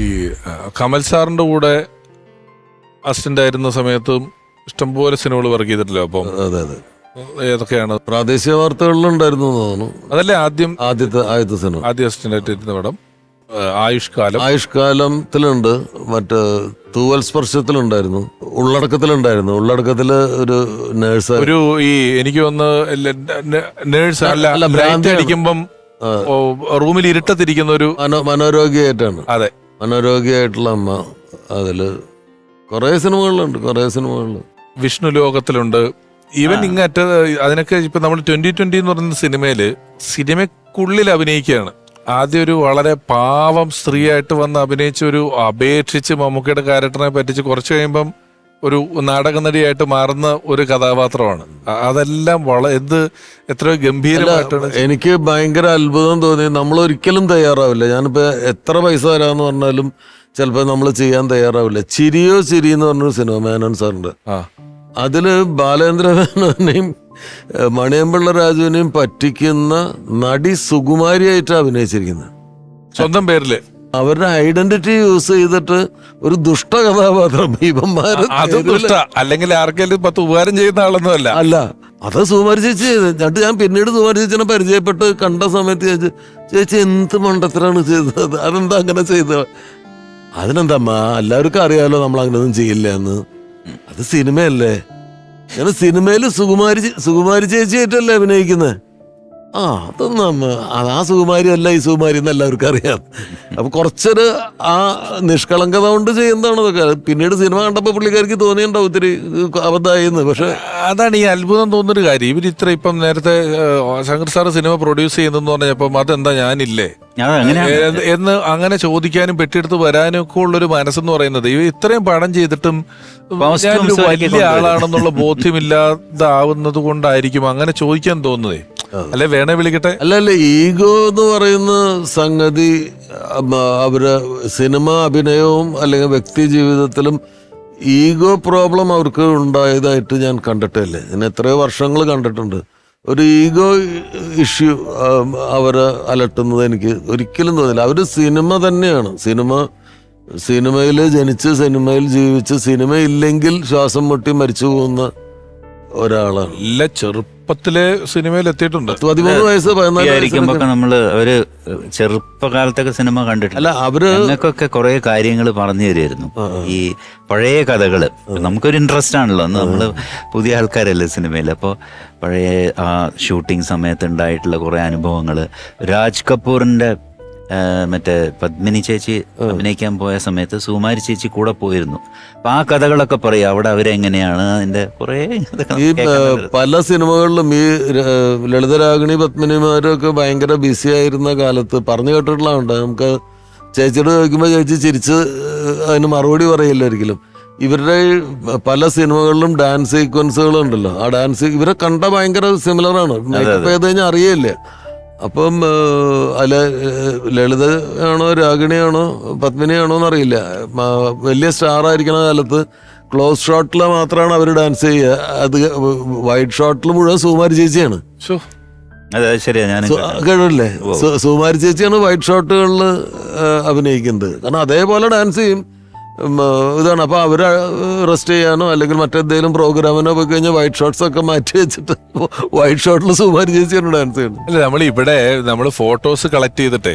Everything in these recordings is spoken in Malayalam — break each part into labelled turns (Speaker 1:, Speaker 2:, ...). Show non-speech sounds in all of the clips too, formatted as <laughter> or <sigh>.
Speaker 1: ഈ കമൽ സാറിന്റെ കൂടെ അസിസ്റ്റന്റ് ആയിരുന്ന സമയത്തും ഇഷ്ടംപോലെ സിനിമകൾ വർക്ക് ചെയ്തിട്ടില്ലോ അപ്പം?
Speaker 2: അതെ അതെ
Speaker 1: ഏതൊക്കെയാണ്?
Speaker 2: പ്രാദേശിക വാർത്തകളിലുണ്ടായിരുന്നു തോന്നുന്നു.
Speaker 1: അതല്ലേ ആദ്യം
Speaker 2: ആദ്യത്തെ ആദ്യത്തെ സിനിമ.
Speaker 1: ആദ്യ അസിസ്റ്റന്റ് ആയിട്ട് ഇരുന്ന പടം ആയുഷ്കാലം
Speaker 2: ആയുഷ്കാലത്തിലുണ്ട് മറ്റ് തൂവൽ സ്പർശത്തിലുണ്ടായിരുന്നു. ഉള്ളടക്കത്തിലുണ്ടായിരുന്നു. ഉള്ളടക്കത്തിൽ ഒരു നേഴ്സ്
Speaker 1: ഒരു ഈ എനിക്ക് വന്ന് നേഴ്സ് അല്ല അടിക്കുമ്പം റൂമിൽ ഇരുട്ടത്തിരിക്കുന്ന ഒരു
Speaker 2: മനോരോഗ്യമായിട്ടാണ് മനോരോഗിയായിട്ടാണ്.
Speaker 1: അതെ.
Speaker 2: മനോരോഗിയായിട്ടുള്ള അമ്മ അതിൽ കുറേ സിനിമകളിലുണ്ട് കുറേ സിനിമകളിൽ
Speaker 1: വിഷ്ണു ലോകത്തിലുണ്ട്. ഈവൻ ഇങ്ങറ്റ അതിനൊക്കെ ഇപ്പൊ നമ്മൾ ട്വന്റി ട്വന്റി എന്ന് പറയുന്ന സിനിമയിൽ സിനിമക്കുള്ളിൽ അഭിനയിക്കുകയാണ്. ആദ്യം ഒരു വളരെ പാവം സ്ത്രീയായിട്ട് വന്ന് അഭിനയിച്ച ഒരു അപേക്ഷിച്ച് മമ്മൂക്കയുടെ ക്യാരക്ടറിനെ പറ്റിച്ച് കുറച്ച് കഴിയുമ്പം ഒരു നാടക നടിയായിട്ട് മാറുന്ന ഒരു കഥാപാത്രമാണ്. അതെല്ലാം വള എന്ത് എത്ര ഗംഭീരമായിട്ടാണ്
Speaker 2: എനിക്ക് ഭയങ്കര അത്ഭുതം തോന്നി. നമ്മൾ ഒരിക്കലും തയ്യാറാവില്ല. ഞാനിപ്പോ എത്ര പൈസ തരാന്ന് പറഞ്ഞാലും ചിലപ്പോൾ നമ്മൾ ചെയ്യാൻ തയ്യാറാവില്ല. ചിരിയോ ചിരി എന്ന് പറഞ്ഞൊരു സിനിമ മേനോൻ സാറിന്റെ.
Speaker 1: ആ.
Speaker 2: അതിൽ ബാലേന്ദ്ര മേനോനെയും മണിയമ്പിള്ള രാജുവിനെയും പറ്റിക്കുന്ന നടി സുകുമാരിയായിട്ടാണ് അഭിനയിച്ചിരിക്കുന്നത്.
Speaker 1: സ്വന്തം പേരിൽ.
Speaker 2: അവരുടെ ഐഡന്റിറ്റി യൂസ് ചെയ്തിട്ട് ഒരു ദുഷ്ട കഥാപാത്രം ഭീമന്മാര്
Speaker 1: അത് ദുഷ്ട. അല്ലെങ്കിൽ ആർക്കെങ്കിലും പത്ത് ഉപകാരം ചെയ്യുന്ന ആളൊന്നും അല്ല.
Speaker 2: അല്ല അത് സുമാരി ചേച്ചി എന്നിട്ട് ഞാൻ പിന്നീട് സുമാരി ചേച്ചിനെ പരിചയപ്പെട്ട് കണ്ട സമയത്ത് ചേച്ചി ചേച്ചി എന്ത് മണ്ടത്തിലാണ് ചെയ്തത്? അതെന്താ അങ്ങനെ ചെയ്തത്? അതിനെന്താ എല്ലാവർക്കും അറിയാലോ നമ്മൾ അങ്ങനെ ഒന്നും ചെയ്യില്ല എന്ന്. അത് സിനിമയല്ലേ? ഞാൻ സിനിമയിൽ സുകുമാരി സുകുമാരി സുകുമാരി ചേച്ചിയായിട്ടല്ലേ അഭിനയിക്കുന്നത് ആ അതൊന്നും നമ്മ അത് ആ സുകുമാരി അല്ല ഈ സുകുമാരി എന്ന് എല്ലാവർക്കും അറിയാം. അപ്പൊ കുറച്ചൊരു ആ നിഷ്കളങ്കത കൊണ്ട് ചെയ്യുന്നതാണ് അതൊക്കെ പിന്നീട് സിനിമ കണ്ടപ്പോൾ പുള്ളിക്കാർക്ക് തോന്നിയിട്ടുണ്ടോ ഒത്തിരി അബദ്ധമായിരുന്നു എന്ന്. പക്ഷെ
Speaker 1: അതാണ് ഈ അത്ഭുതം തോന്നുന്നൊരു കാര്യം. ഇവർ ഇത്ര ഇപ്പം നേരത്തെ ശങ്കർ സാറ് സിനിമ പ്രൊഡ്യൂസ് ചെയ്യുന്നെന്ന് പറഞ്ഞപ്പം അതെന്താ ഞാനില്ലേ?
Speaker 3: അത്
Speaker 1: എന്ന് അങ്ങനെ ചോദിക്കാനും പെട്ടിയെടുത്ത് വരാനും ഒക്കെ ഉള്ളൊരു മനസ്സെന്ന് പറയുന്നത് ഇവ ഇത്രയും പടം ചെയ്തിട്ടും വലിയ ആളാണെന്നുള്ള ബോധ്യമില്ലാതാവുന്നത് കൊണ്ടായിരിക്കും അങ്ങനെ ചോദിക്കാൻ തോന്നുന്നതേ. അല്ലെ വേണേ വിളിക്കട്ടെ?
Speaker 2: അല്ല അല്ല ഈഗോ എന്ന് പറയുന്ന സംഗതി അവർ സിനിമ അഭിനയവും അല്ലെങ്കിൽ വ്യക്തി ജീവിതത്തിലും ഈഗോ പ്രോബ്ലം അവർക്ക് ഉണ്ടായതായിട്ട് ഞാൻ കണ്ടിട്ടില്ലേ ഞാൻ എത്രയോ വർഷങ്ങൾ കണ്ടിട്ടുണ്ട്. ഒരു ഈഗോ ഇഷ്യൂ അവരെ അലട്ടുന്നത് എനിക്ക് ഒരിക്കലും തോന്നില്ല അവർ സിനിമ തന്നെയാണ്. സിനിമ സിനിമയിൽ ജനിച്ച് സിനിമയിൽ ജീവിച്ച് സിനിമ ഇല്ലെങ്കിൽ ശ്വാസം മുട്ടി മരിച്ചു പോകുന്ന ഒരാളാണ്.
Speaker 1: ഇല്ല ചെറുപ്പത്തിലെ സിനിമയിൽ എത്തിയിട്ടുണ്ട്
Speaker 2: പതിമൂന്ന് വയസ്സ് പതിനാല്
Speaker 3: ആയിരിക്കുമ്പോ നമ്മൾ അവർ ചെറുപ്പകാലത്തൊക്കെ സിനിമ കണ്ടിട്ടില്ല.
Speaker 2: അല്ല അവർ
Speaker 3: ഞങ്ങൾക്കൊക്കെ കുറെ കാര്യങ്ങൾ പറഞ്ഞു തരുമായിരുന്നു. ഈ പഴയ കഥകൾ. നമുക്കൊരു ഇൻട്രസ്റ്റ് ആണല്ലോ. അന്ന് നമ്മൾ പുതിയ ആൾക്കാരല്ലേ സിനിമയിൽ. അപ്പോൾ പഴയ ആ ഷൂട്ടിംഗ് സമയത്ത് ഉണ്ടായിട്ടുള്ള കുറെ അനുഭവങ്ങൾ. രാജ് കപൂറിന്റെ മറ്റേ പത്മിനി ചേച്ചി അഭിനയിക്കാൻ പോയ സമയത്ത് സുമാരി ചേച്ചി കൂടെ പോയിരുന്നു. അപ്പൊ ആ കഥകളൊക്കെ പറയും അവിടെ അവരെങ്ങനെയാണ് അതിന്റെ കുറെ
Speaker 2: ഈ പല സിനിമകളിലും ഈ ലളിതരാഗിണി പത്മിനിമാരൊക്കെ ഭയങ്കര ബിസി ആയിരുന്ന കാലത്ത് പറഞ്ഞു കേട്ടിട്ടുള്ളതുണ്ട്. നമുക്ക് ചേച്ചിയോട് ചോദിക്കുമ്പോൾ ചേച്ചി ചിരിച്ച് അതിന് മറുപടി പറയില്ല ഒരിക്കലും. ഇവരുടെ പല സിനിമകളിലും ഡാൻസ് സീക്വൻസുകൾ ഉണ്ടല്ലോ ആ ഡാൻസ് ഇവരെ കണ്ട ഭയങ്കര സിമിലറാണ് മേക്കപ്പ് ചെയ്ത് കഴിഞ്ഞാൽ അറിയില്ല അപ്പം അല്ല ലളിത ആണോ രാഗിണിയാണോ പത്മിനിയാണോ എന്നറിയില്ല. വലിയ സ്റ്റാർ ആയിരിക്കണ കാലത്ത് ക്ലോസ് ഷോട്ടിൽ മാത്രമാണ് അവർ ഡാൻസ് ചെയ്യുക. അത് വൈഡ് ഷോട്ടിൽ മുഴുവൻ സുകുമാരി ചേച്ചിയാണ്.
Speaker 3: സുമാരി ഞാൻ
Speaker 2: സു- കേട്ടില്ലേ സുകുമാരി ചേച്ചിയാണ് വൈഡ് ഷോട്ടുകളിൽ അഭിനയിക്കുന്നത്. കാരണം അതേപോലെ ഡാൻസ് ചെയ്യും. ഇതാണ്. അപ്പോൾ അവർ റെസ്റ്റ് ചെയ്യാനോ അല്ലെങ്കിൽ മറ്റെന്തെങ്കിലും പ്രോഗ്രാമിനോ പോയി കഴിഞ്ഞാൽ വൈറ്റ് ഷോട്ട്സ് ഒക്കെ മാറ്റി വെച്ചിട്ട് വൈറ്റ് ഷോട്ടിൽ സുമാരി ചേച്ചിയാണ് ഡാൻസ് ചെയ്യുന്നത്.
Speaker 1: അല്ല നമ്മൾ ഇവിടെ നമ്മൾ ഫോട്ടോസ് കളക്ട് ചെയ്തിട്ടേ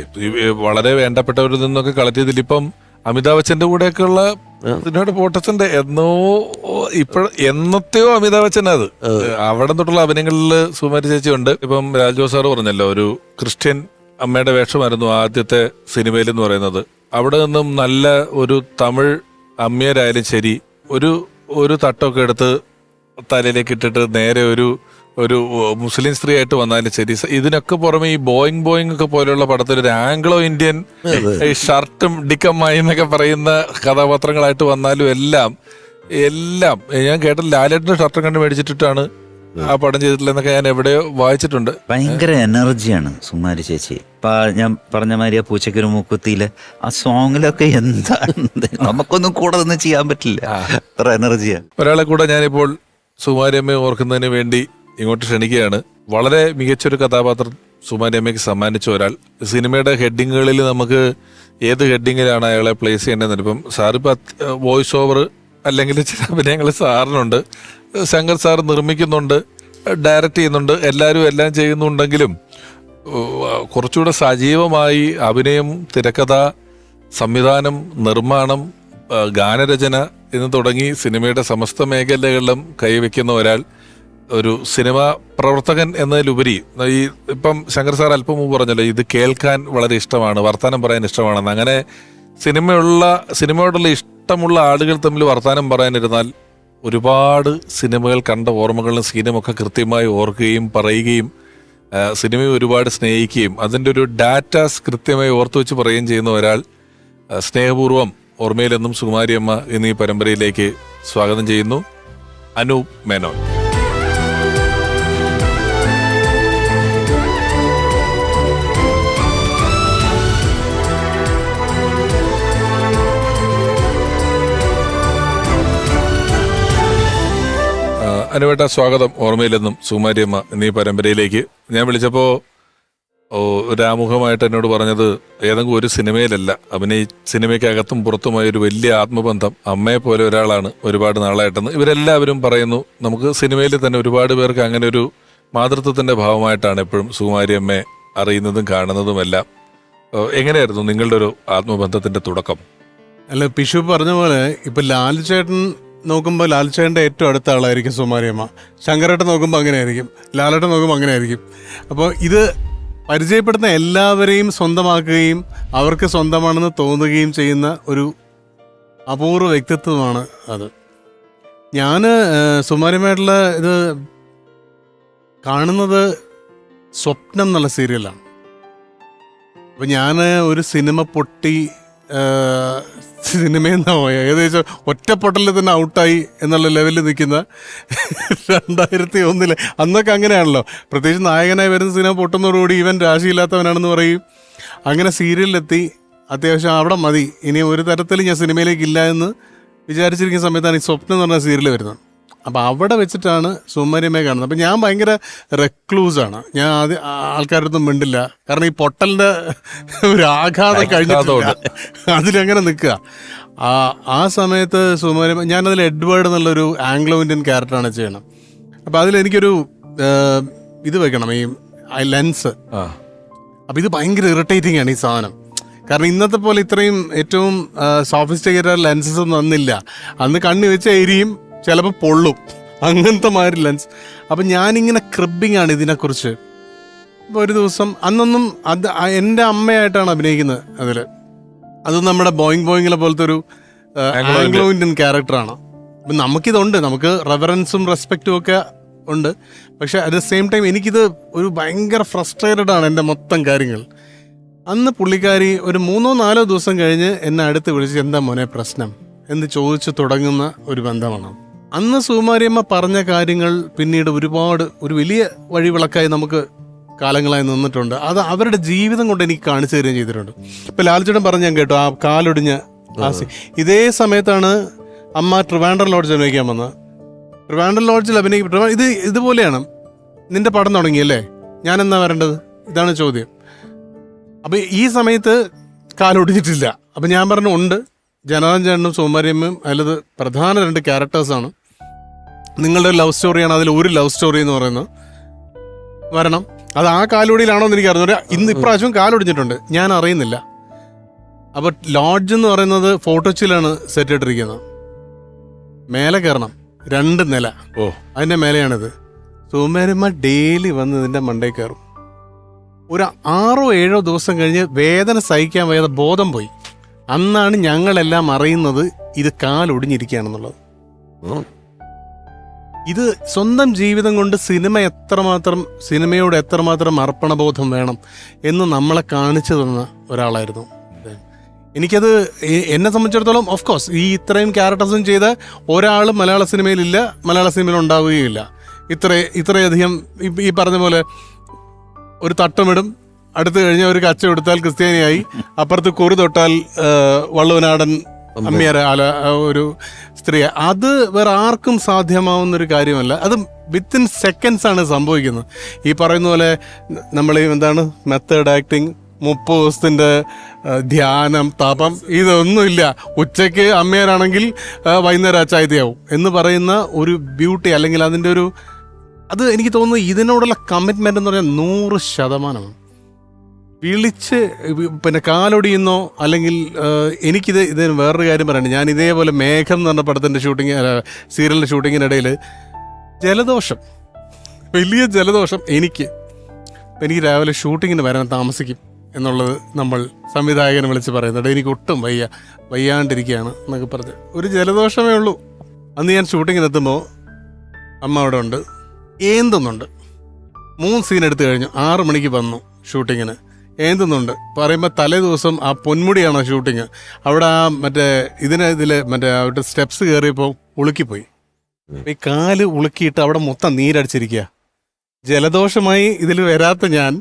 Speaker 1: വളരെ വേണ്ടപ്പെട്ടവരിൽ നിന്നൊക്കെ കളക്ട് ചെയ്തിട്ട് ഇപ്പം അമിതാഭ് ബച്ചന്റെ കൂടെയൊക്കെ ഉള്ള ഇതിനോട് ഫോട്ടോസ് ഉണ്ട്. എന്നോ ഇപ്പോഴ എന്നത്തെയോ അമിതാഭ് ബച്ചൻ അത്. അവിടെ തൊട്ടുള്ള അഭിനയങ്ങളിൽ സുമാരി ചേച്ചി ഉണ്ട്. ഇപ്പം രാജോ സാറ് പറഞ്ഞല്ലോ ഒരു ക്രിസ്ത്യൻ അമ്മയുടെ വേഷമായിരുന്നു ആദ്യത്തെ സിനിമയിൽ എന്ന് പറയുന്നത്. അവിടെ നിന്നും നല്ല ഒരു തമിഴ് അമ്മയരായാലും ശരി ഒരു ഒരു തട്ടൊക്കെ എടുത്ത് തലയിലേക്ക് ഇട്ടിട്ട് നേരെ ഒരു ഒരു മുസ്ലിം സ്ത്രീ ആയിട്ട് വന്നാലും ശരി. ഇതിനൊക്കെ പുറമെ ഈ ബോയിങ് ബോയിങ് ഒക്കെ പോലെയുള്ള പടത്തിൽ ഒരു ആംഗ്ലോ ഇന്ത്യൻ ഈ ഷർട്ടും ഡിക്കമ്മായി എന്നൊക്കെ പറയുന്ന കഥാപാത്രങ്ങളായിട്ട് വന്നാലും എല്ലാം എല്ലാം ഞാൻ കേട്ട ലാലേട്ടിന്റെ ഷർട്ടും കണ്ട് മേടിച്ചിട്ടിട്ടാണ് ആ പടം ചെയ്തിട്ടില്ലെന്നൊക്കെ ഞാൻ എവിടെയോ വായിച്ചിട്ടുണ്ട്.
Speaker 3: ഭയങ്കര എനർജിയാണ് സുമാരി ചേച്ചി. ഞാൻ പറഞ്ഞ മാതിരി ആ പൂച്ചക്കൊരു മൂക്കുത്തിയിൽ ആ സോങ്ങിലൊക്കെ എന്താണ്? നമുക്കൊന്നും കൂടെ ഒന്നും ചെയ്യാൻ പറ്റില്ല. അത്ര എനർജിയാണ്
Speaker 1: ഒരാളെ കൂടെ ഞാനിപ്പോൾ സുമാരിയമ്മയെ ഓർക്കുന്നതിന് വേണ്ടി ഇങ്ങോട്ട് ക്ഷണിക്കുകയാണ്. വളരെ മികച്ചൊരു കഥാപാത്രം സുമാരിയമ്മയ്ക്ക് സമ്മാനിച്ച ഒരാൾ. സിനിമയുടെ ഹെഡിങ്ങുകളിൽ നമുക്ക് ഏത് ഹെഡിങ്ങിലാണ് അയാളെ പ്ലേസ് ചെയ്യേണ്ടതെന്ന് ഇപ്പം സാറിപ്പോൾ വോയിസ് ഓവർ അല്ലെങ്കിൽ ചില അഭിനയങ്ങൾ സാറിനുണ്ട്. ശങ്കർ സാർ നിർമ്മിക്കുന്നുണ്ട് ഡയറക്റ്റ് ചെയ്യുന്നുണ്ട് എല്ലാവരും എല്ലാം ചെയ്യുന്നുണ്ടെങ്കിലും കുറച്ചുകൂടെ സജീവമായി അഭിനയം തിരക്കഥ സംവിധാനം നിർമ്മാണം ഗാനരചന എന്ന് തുടങ്ങി സിനിമയുടെ സമസ്ത മേഖലകളിലും കൈവയ്ക്കുന്ന ഒരാൾ ഒരു സിനിമ പ്രവർത്തകൻ എന്നതിലുപരി ഈ ഇപ്പം ശങ്കർ സാർ അല്പം മുമ്പ് പറഞ്ഞല്ലോ ഇത് കേൾക്കാൻ വളരെ ഇഷ്ടമാണ് വർത്തമാനം പറയാൻ ഇഷ്ടമാണെന്ന്. അങ്ങനെ സിനിമയുള്ള സിനിമയോടുള്ള ഇഷ്ടമുള്ള ആളുകൾ തമ്മിൽ വർത്തമാനം പറയാനിരുന്നാൽ ഒരുപാട് സിനിമകൾ കണ്ട ഓർമ്മകളും സീനുമൊക്കെ കൃത്യമായി ഓർക്കുകയും പറയുകയും സിനിമയെ ഒരുപാട് സ്നേഹിക്കുകയും അതിന്റെ ഒരു ഡാറ്റാസ് കൃത്യമായി ഓർത്തു വെച്ച് പറയുകയും ചെയ്യുന്ന ഒരാൾ സ്നേഹപൂർവം ഓർമ്മയിലെന്നും സുകുമാരിയമ്മ എന്നീ പരമ്പരയിലേക്ക് സ്വാഗതം ചെയ്യുന്നു. അനൂപ് മേനോൻ. അനുവേട്ട സ്വാഗതം. ഓർമ്മയിലെന്നും സുകുമാരിയമ്മ എന്നീ പരമ്പരയിലേക്ക് ഞാൻ വിളിച്ചപ്പോൾ ഓ ഒരാമുഖമായിട്ട് എന്നോട് പറഞ്ഞത് ഏതെങ്കിലും ഒരു സിനിമയിലല്ല. അഭിനയി സിനിമയ്ക്കകത്തും പുറത്തുമായ ഒരു വലിയ ആത്മബന്ധം അമ്മയെ പോലെ ഒരാളാണ് ഒരുപാട് നാളായിട്ടെന്ന് ഇവരെല്ലാവരും പറയുന്നു. നമുക്ക് സിനിമയിൽ തന്നെ ഒരുപാട് പേർക്ക് അങ്ങനെ ഒരു മാതൃത്വത്തിന്റെ ഭാവമായിട്ടാണ് എപ്പോഴും സുകുമാരി അമ്മയെ അറിയുന്നതും കാണുന്നതുമെല്ലാം. എങ്ങനെയായിരുന്നു നിങ്ങളുടെ ഒരു ആത്മബന്ധത്തിന്റെ തുടക്കം?
Speaker 4: അല്ല പിഷു പറഞ്ഞ പോലെ ഇപ്പൊ ലാൽ ചേട്ടൻ നോക്കുമ്പോൾ ലാൽച്ചേട്ടന്റെ ഏറ്റവും അടുത്ത ആളായിരിക്കും സുമാരിയമ്മ. ശങ്കരേട്ടൻ നോക്കുമ്പോൾ അങ്ങനെ ആയിരിക്കും ലാലേട്ടൻ നോക്കുമ്പോൾ അങ്ങനെ ആയിരിക്കും അപ്പോൾ ഇത് പരിചയപ്പെടുന്ന എല്ലാവരെയും സ്വന്തമാക്കുകയും അവർക്ക് സ്വന്തമാണെന്ന് തോന്നുകയും ചെയ്യുന്ന ഒരു അപൂർവ വ്യക്തിത്വമാണ് അത്. ഞാൻ സുമാരിയമ്മയായിട്ടുള്ള ഇത് കാണുന്നത് സ്വപ്നം എന്നുള്ള സീരിയലാണ്. അപ്പം ഞാൻ ഒരു സിനിമ പൊട്ടി സിനിമയിൽ നിന്നാണ് പോയത് ഏകദേശം ഒറ്റപ്പൊട്ടലിൽ തന്നെ ഔട്ടായി എന്നുള്ള ലെവലിൽ നിൽക്കുന്ന രണ്ടായിരത്തി ഒന്നിലെ. അന്നൊക്കെ അങ്ങനെയാണല്ലോ. പ്രത്യേകിച്ച് നായകനായി വരുന്ന സിനിമ പൊട്ടുന്നതോടുകൂടി ഇവൻ രാശിയില്ലാത്തവനാണെന്ന് പറയും. അങ്ങനെ സീരിയലിലെത്തി. അത്യാവശ്യം അവിടെ മതി. ഇനി ഒരു തരത്തിൽ ഞാൻ സിനിമയിലേക്ക് ഇല്ല എന്ന് വിചാരിച്ചിരിക്കുന്ന സമയത്താണ് ഈ സ്വപ്നം എന്ന് പറഞ്ഞ സീരിയൽ വരുന്നത്. അപ്പം അവിടെ വെച്ചിട്ടാണ് സുമരിമയെ കാണുന്നത്. അപ്പോൾ ഞാൻ ഭയങ്കര റെക്ലൂസാണ് ഞാൻ ആദ്യം ആൾക്കാരൊന്നും മിണ്ടില്ല. കാരണം ഈ പൊട്ടലിന്റെ ഒരു ആഘാതം കഴിഞ്ഞതോടെ അതിലങ്ങനെ നിൽക്കുക. ആ ആ സമയത്ത് സുമരിമ ഞാനതിൽ എഡ്വേർഡ് എന്നുള്ളൊരു ആംഗ്ലോ ഇന്ത്യൻ ക്യാരക്ടറാണ് ചെയ്യണം. അപ്പം അതിലെനിക്കൊരു ഇത് വെക്കണം. ഈ ലെൻസ്.
Speaker 1: അപ്പോൾ
Speaker 4: അപ്പം ഇത് ഭയങ്കര ഇറിറ്റേറ്റിംഗ് ആണ് ഈ സാധനം. കാരണം ഇന്നത്തെ പോലെ ഇത്രയും ഏറ്റവും സോഫിസ്റ്റിക്കേറ്റഡ് ലെൻസസ് ഒന്നും വന്നില്ല അന്ന് കണ്ണ് വെച്ച എരിയും ചിലപ്പോൾ പൊള്ളും. അങ്ങനത്തെ മാതിരി ലെൻസ് അപ്പം ഞാനിങ്ങനെ ക്രിബിങ് ആണ് ഇതിനെക്കുറിച്ച്. ഒരു ദിവസം അന്നൊന്നും അത് എന്റെ അമ്മയായിട്ടാണ് അഭിനയിക്കുന്നത് അതിൽ അത് നമ്മുടെ ബോയിങ് ബോയിങ്ങിലെ പോലത്തെ ഒരു ആംഗ്ലോ ഇന്ത്യൻ ക്യാരക്ടറാണ് അപ്പം നമുക്കിതുണ്ട്. നമുക്ക് റെവറൻസും റെസ്പെക്റ്റും ഒക്കെ ഉണ്ട്. പക്ഷെ അറ്റ് ദ സെയിം ടൈം എനിക്കിത് ഒരു ഭയങ്കര ഫ്രസ്ട്രേറ്റഡ് ആണ് എന്റെ മൊത്തം കാര്യങ്ങൾ. അന്ന് പുള്ളിക്കാരി ഒരു മൂന്നോ നാലോ ദിവസം കഴിഞ്ഞ് എന്നെ അടുത്ത് വിളിച്ച് എന്താ മോനെ പ്രശ്നം? എന്ന് ചോദിച്ചു തുടങ്ങുന്ന ഒരു ബന്ധമാണ്. അന്ന് സുകുമാരിയമ്മ പറഞ്ഞ കാര്യങ്ങൾ പിന്നീട് ഒരുപാട് ഒരു വലിയ വഴിവിളക്കായി നമുക്ക് കാലങ്ങളായി നിന്നിട്ടുണ്ട്. അത് അവരുടെ ജീവിതം കൊണ്ട് എനിക്ക് കാണിച്ചു തരികയും ചെയ്തിട്ടുണ്ട്. ഇപ്പൊ ലാൽചേട്ടൻ പറഞ്ഞ് ഞാൻ കേട്ടു ആ കാലൊടിഞ്ഞ ആസി ഇതേ സമയത്താണ് അമ്മ ട്രിവാൻഡ്രം ലോഡ്ജ് അഭിനയിക്കാൻ വന്നത്. ട്രിവാൻഡ്രം ലോഡ്ജിൽ അഭിനയിക്കും ഇത് ഇതുപോലെയാണ്. നിന്റെ പടം തുടങ്ങിയല്ലേ ഞാൻ എന്നാ വരേണ്ടത്? ഇതാണ് ചോദ്യം. അപ്പൊ ഈ സമയത്ത് കാലൊടിഞ്ഞിട്ടില്ല. അപ്പൊ ഞാൻ പറഞ്ഞു ഉണ്ട്. ജനറൽ ചേട്ടനും സോമാരിയമ്മയും അതിലത് പ്രധാന രണ്ട് ക്യാരക്ടേഴ്സാണ് നിങ്ങളുടെ ലവ് സ്റ്റോറിയാണ് അതിൽ ഒരു ലവ് സ്റ്റോറി എന്ന് പറയുന്നത്. വരണം. അത് ആ കാലൊടിയിലാണോ എന്ന് എനിക്ക് അറിഞ്ഞു ഇന്ന് ഇപ്രാവശ്യം കാലൊടിഞ്ഞിട്ടുണ്ട്. ഞാൻ അറിയുന്നില്ല. അപ്പോൾ ലോഡ്ജ് എന്ന് പറയുന്നത് ഫോട്ടോച്ചിലാണ് സെറ്റ് ഇട്ടിരിക്കുന്നത് മേലെ കയറണം. രണ്ട് നില.
Speaker 1: ഓ.
Speaker 4: അതിന്റെ മേലെയാണിത്. സുമരമ്മ ഡെയിലി വന്ന് ഇതിന്റെ മണ്ടേ കയറും. ഒരു ആറോ ഏഴോ ദിവസം കഴിഞ്ഞ് വേദന സഹിക്കാൻ വയ്യാതെ ബോധം പോയി. അന്നാണ് ഞങ്ങളെല്ലാം അറിയുന്നത് ഇത് കാലൊടിഞ്ഞിരിക്കുകയാണെന്നുള്ളത്. ഇത് സ്വന്തം ജീവിതം കൊണ്ട് സിനിമ എത്രമാത്രം സിനിമയോട് എത്രമാത്രം അർപ്പണബോധം വേണം എന്ന് നമ്മളെ കാണിച്ചു തന്ന ഒരാളായിരുന്നു. എനിക്കത് എന്നെ സംബന്ധിച്ചിടത്തോളം ഓഫ് കോഴ്സ് ഈ ഇത്രയും ക്യാരക്ടേഴ്സും ചെയ്ത ഒരാൾ മലയാള സിനിമയിലില്ല മലയാള സിനിമയിൽ ഉണ്ടാവുകയില്ല. ഇത്ര ഇത്രയധികം ഈ- പറഞ്ഞ പോലെ ഒരു തട്ടമിടും അടുത്ത് കഴിഞ്ഞ ഒരു കച്ച കൊടുത്താൽ ക്രിസ്ത്യാനിയായി അപ്പുറത്ത് കുറി തൊട്ടാൽ വള്ളുവനാടൻ അമ്മിയാര ആല ഒരു സ്ത്രീ. അത് വേറെ ആർക്കും സാധ്യമാവുന്ന ഒരു കാര്യമല്ല. അത് വിത്തിൻ സെക്കൻഡ്സ് ആണ് സംഭവിക്കുന്നത്. ഈ പറയുന്ന പോലെ നമ്മൾ എന്താണ് മെത്തേഡ് ആക്ടിങ് മുപ്പത് ദിവസത്തിന്റെ ധ്യാനം തപം ഇതൊന്നുമില്ല. ഉച്ചയ്ക്ക് അമ്മയാരാണെങ്കിൽ വൈകുന്നേരം അച്ചായത്തിയാവും എന്ന് പറയുന്ന ഒരു ബ്യൂട്ടി അല്ലെങ്കിൽ അതിന്റെ ഒരു അത് എനിക്ക് തോന്നുന്നു ഇതിനോടുള്ള കമ്മിറ്റ്മെന്റ് എന്ന് പറഞ്ഞാൽ നൂറ് ശതമാനമാണ്. വിളിച്ച് പിന്നെ കാലൊടിയുന്നോ അല്ലെങ്കിൽ എനിക്കിത് ഇതിന് വേറൊരു കാര്യം പറയണം ഞാൻ ഇതേപോലെ മേഘം എന്ന് പറഞ്ഞ പടത്തിന്റെ ഷൂട്ടിങ് സീരിയലിന്റെ ഷൂട്ടിങ്ങിനിടയിൽ ജലദോഷം വലിയ ജലദോഷം എനിക്ക് എനിക്ക് രാവിലെ ഷൂട്ടിങ്ങിന് വരാൻ താമസിക്കും എന്നുള്ളത് നമ്മൾ സംവിധായകനെ വിളിച്ച് പറയുന്നുണ്ട്. എനിക്ക് ഒട്ടും വയ്യ വയ്യാണ്ടിരിക്കുകയാണ് എന്നൊക്കെ പറഞ്ഞ്. ഒരു ജലദോഷമേ ഉള്ളൂ. അന്ന് ഞാൻ ഷൂട്ടിങ്ങിനെത്തുമ്പോൾ അമ്മ അവിടെ ഉണ്ട് ഏന്തുന്നുണ്ട്. മൂന്ന് സീൻ എടുത്തു കഴിഞ്ഞു. ആറ് മണിക്ക് വന്നു ഷൂട്ടിങ്ങിന് ഏന്തുന്നുണ്ട്. പറയുമ്പോൾ തലേ ദിവസം ആ പൊന്മുടിയാണോ ഷൂട്ടിങ് അവിടെ ആ മറ്റേ ഇതിന് ഇതിൽ മറ്റേ അവിടെ സ്റ്റെപ്സ് കയറിയപ്പോൾ ഉളുക്കിപ്പോയി. ഈ കാൽ ഉളുക്കിയിട്ട് അവിടെ മൊത്തം നീരടിച്ചിരിക്കുക ജലദോഷമായി ഇതിൽ വരാത്ത ഞാൻ.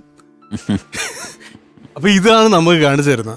Speaker 4: <laughs> അപ്പൊ ഇതാണ് നമുക്ക് കാണിച്ചു തരുന്നത്.